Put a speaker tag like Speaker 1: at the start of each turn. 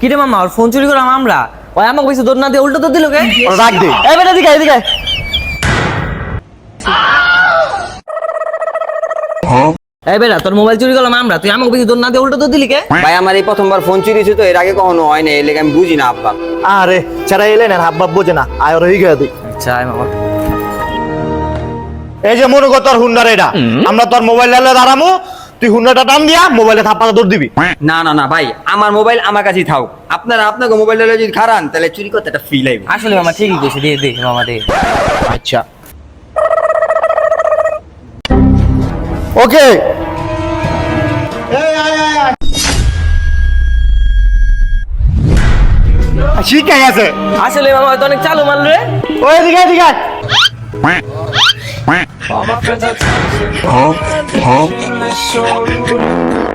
Speaker 1: কি রে মামা ওর ফোন চুরি করলাম আমরা ওই আমাকে বেশি দৌড় না দিয়ে উল্টো তো দিল কে?
Speaker 2: রাখ দে।
Speaker 1: এই বেটা দিকে এদিকে আয়। এই বেটা তোর মোবাইল চুরি করলাম আমরা তুই আমাকে বেশি দৌড় না দিয়ে উল্টো তো দিলি কে?
Speaker 3: ভাই আমার এই প্রথমবার ফোন চুরি হয়েছে তো এর আগে কখনো হয় না এর লেগে আমি বুঝি না আব্বা।
Speaker 2: আরে ছাড়া এলেন আর হাব্বাব বোঝে না। আয় ওরা হয়ে গেছে
Speaker 1: আচ্ছা আয় মামা।
Speaker 2: এই যে মনে কর তোর হুন্ডার এটা। আমরা তোর মোবাইল লালে দাঁড়ামু তুই হুন্ডাটা টান দিয়া মোবাইলে থাপ্পাটা দৌড় দিবি।
Speaker 3: না না না ভাই আমার মোবাইল আমার কাছেই থাক। আপনারা আপনাকে মোবাইল যদি খারান তাহলে চুরি করতে একটা ফিল আইব
Speaker 1: আসলে মামা ঠিকই কইছে দিয়ে দে মামা দে।
Speaker 2: আচ্ছা। ওকে। শিখে গেছে?
Speaker 1: আসলে মামা হয়তো অনেক চালু মারলো রে।
Speaker 2: ওই দিকে দিকে
Speaker 4: 手